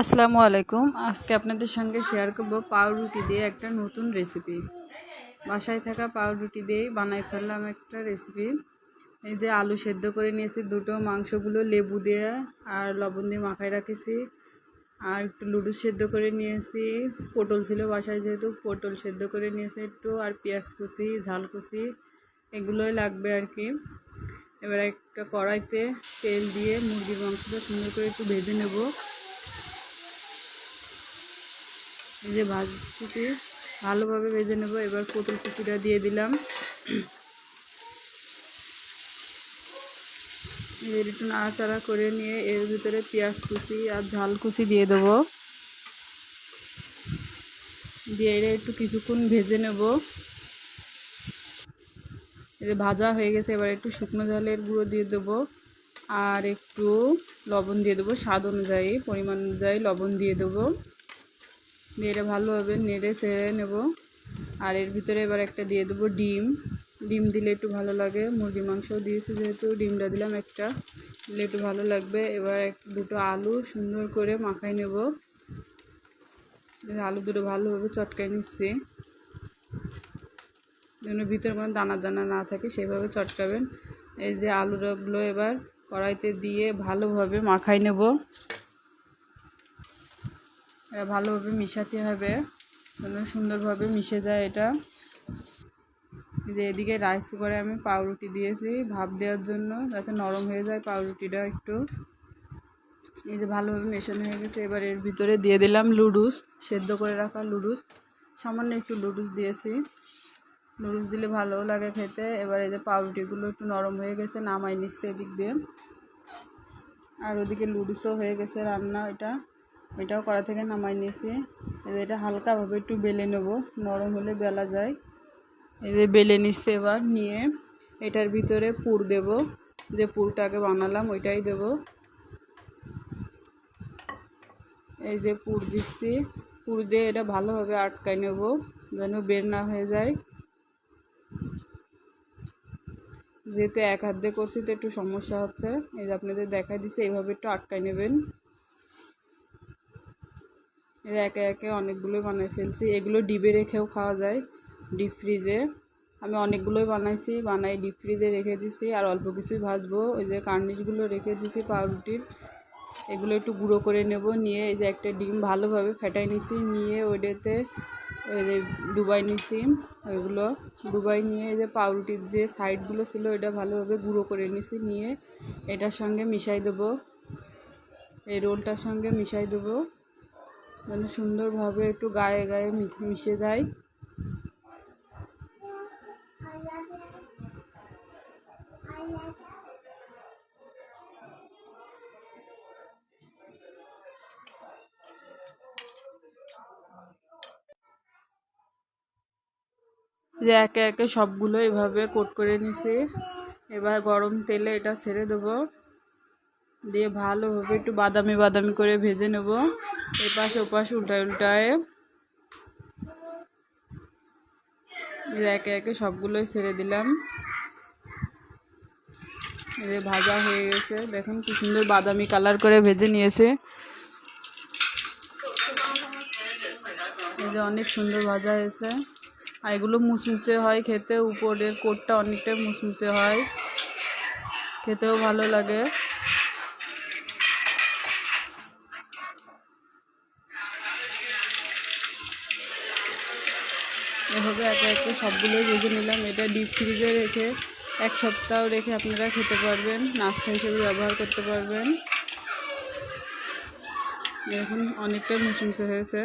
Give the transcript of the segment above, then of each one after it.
আসসালামু আলাইকুম। আজকে আপনাদের সঙ্গে শেয়ার করব পাউরুটি দিয়ে একটা নতুন রেসিপি বাসায় থাকা পাউরুটি দিয়েই বানাই ফেললাম একটা রেসিপি এই যে আলু সেদ্ধ করে নিয়েছি, দুটো মাংসগুলো লেবু দিয়ে আর লবণ দিয়ে মাখায় রাখেছি। আর একটু লুডু সেদ্ধ করে নিয়েছি। পটল ছিল বাসায় যেহেতু, পটল সেদ্ধ করে নিয়েছি একটু। আর পেঁয়াজ কুচি, ঝাল কুচি, এগুলোই লাগবে আর কি। এবার একটা কড়াইতে তেল দিয়ে মুরগির মাংসটা সুন্দর করে একটু ভেজে নেব। যে ভাজকুচি ভালোভাবে ভেজে নেব। এবার পটল কুচিটা দিয়ে দিলাম। একটু নাড়াচাড়া করে নিয়ে এর ভিতরে পেঁয়াজ কুচি আর ঝাল কুচি দিয়ে দেবো। দিয়ে এটা একটু কিছুক্ষণ ভেজে নেব। এই ভাজা হয়ে গেছে, এবার একটু শুকনো ঝালের গুঁড়ো দিয়ে দেবো আর একটু লবণ দিয়ে দেবো। স্বাদ অনুযায়ী, পরিমাণ অনুযায়ী লবণ দিয়ে দেবো। এটা ভালোভাবে নেড়ে চেড়ে নেব। আর এর ভিতরে এবার একটা দিয়ে দেবো ডিম। ডিম দিলে একটু ভালো লাগে। মুরগি মাংস দিয়েছি যেহেতু, ডিমটা দিলাম একটা। দিলে একটু ভালো লাগবে। এবার এক, দুটো আলু সুন্দর করে মাখাই নেব। আলু দুটো ভালোভাবে চটকাই নিচ্ছি। যেন ভিতরে কোনো দানা দানা না থাকে, সেভাবে চটকাবেন। এই যে আলুগুলো এবার কড়াইতে দিয়ে ভালোভাবে মাখাই নেব। ভালোভাবে মিশাতে হবে। সুন্দরভাবে মিশে যায় এটা। যে এদিকে রাইস কুকারে আমি পাউরুটি দিয়েছি ভাপ দেওয়ার জন্য, যাতে নরম হয়ে যায় পাউরুটিটা একটু। এই যে ভালোভাবে মেশানো হয়ে গেছে, এবার এর ভিতরে দিয়ে দিলাম লুডুস সেদ্ধ করে রাখা লুডুস সামান্য একটু লুডুস দিয়েছি। লুডুস দিলে ভালোও লাগে খেতে। এবার এই যে পাউরুটিগুলো একটু নরম হয়ে গেছে, নামাই নিচ্ছে এদিক দিয়ে। আর ওদিকে লুডুসও হয়ে গেছে রান্না এটা। এটাও কড়া থেকে নামাই নিয়েছি এটা হালকাভাবে একটু বেলে নেব, নরম হলে বেলা যায়। এই যে বেলে নিচ্ছে এবার, নিয়ে এটার ভিতরে পুর দেব। যে পুরটা আগে বানালাম ওইটাই দেব। এই যে পুর দিচ্ছি, পুর দিয়ে এটা ভালোভাবে আটকায় নেব, যেন বের না হয়ে যায়। যেহেতু এক হাত দিয়ে করছি, তো একটু সমস্যা হচ্ছে। এই যে আপনাদের দেখাই দিচ্ছে, এইভাবে একটু আটকায় নেবেন। একে একে অনেকগুলোই বানিয়ে ফেলছি। এগুলো ডিবে রেখেও খাওয়া যায়, ডিপ ফ্রিজে। আমি অনেকগুলোই বানাইছি, বানাই ডিপ ফ্রিজে রেখে দিছি আর অল্প কিছুই ভাজবো। ওই যে কার্নিশগুলো রেখে দিছি পাউরুটির। এগুলো একটু গুঁড়ো করে নেব, নিয়ে এই যে একটা ডিম ভালোভাবে ফেটাই নিছি, নিয়ে ওইটাতে ওই যে ডুবাই নিছি ওইগুলো। ডুবাই নিয়ে এই যে পাউরুটির যে সাইডগুলো ছিল ওইটা ভালোভাবে গুঁড়ো করে নিছি, নিয়ে এটার সঙ্গে মিশাই দেবো। এই রোলটার সঙ্গে মিশাই দেবো। যেন সুন্দরভাবে একটু গায়ে গায়ে মিশে যায়। যে একে একে সবগুলো এভাবে কোট করে নিছি। এবার গরম তেলে এটা ছেড়ে দেবো। দিয়ে ভালোভাবে একটু বাদামি বাদামি করে ভেজে নেব। এপাশ ওপাশ উল্টায় উল্টায়। একে একে সবগুলোই ছেড়ে দিলাম। ভাজা হয়ে গেছে। দেখুন কি সুন্দর বাদামি কালার করে ভেজে নিয়েছে। অনেক সুন্দর ভাজা হয়েছে। আর এগুলো মুসমুসে হয় খেতে। উপরের কোটটা অনেকটাই মুসমুসে হয়। খেতেও ভালো লাগে। এভাবে একে একে সবগুলোই বুঝে নিলাম। এটা ডিপ ফ্রিজে রেখে এক সপ্তাহ রেখে আপনারা খেতে পারবেন, নাস্তা হিসেবে ব্যবহার করতে পারবেন। এখন অনেকটাই মুসমুসে হয়েছে।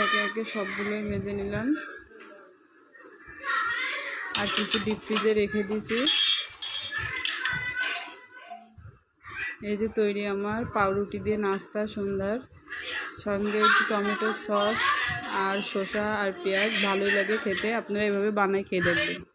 একে একে সবগুলোই মেজে নিলাম। আর কিছু ডিপ ফ্রিজে রেখে দিয়েছি। এই যে তৈরি আমার পাউরুটি দিয়ে নাস্তা সন্ধ্যার। সঙ্গে একটু টমেটো সস আর শসা আর পেঁয়াজ, ভালোই লাগে খেতে। আপনারা এভাবে বানায় খেয়ে দেখবেন।